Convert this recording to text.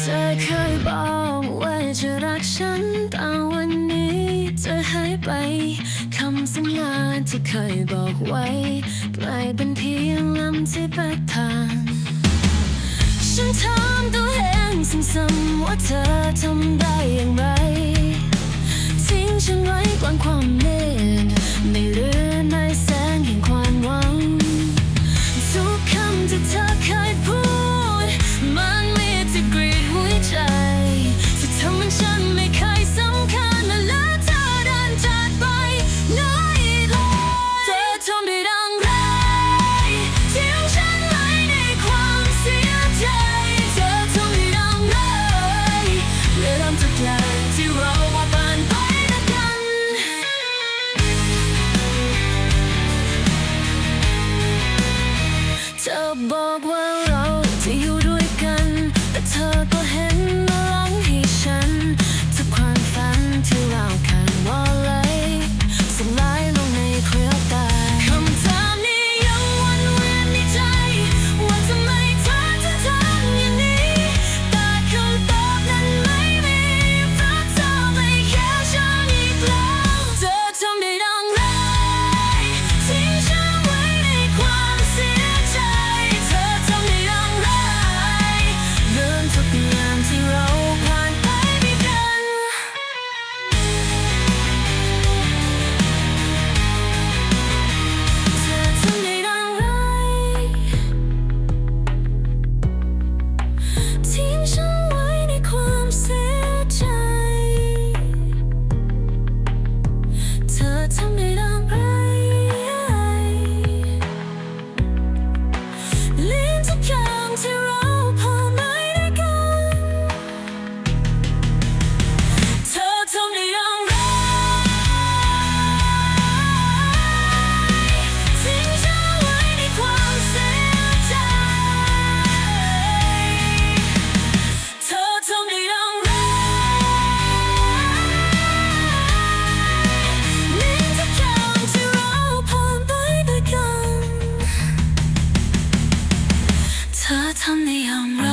เธอเคยบอกว่าจะรักฉันแต่วันนี้เธอหายไปคำสัญญาที่เคยบอกไว้กลายเป็นเพียงลำที่พัดผ่านฉันถามตัวเองซ้ำๆว่าเธอทำได้อย่างไรทิ้งฉันไว้กลางความ เจะอยู่ด้วยกัน แต่เธอก็เห็นมาลังให้ฉันทุกความฝันที่เรา 他藏匿阳光。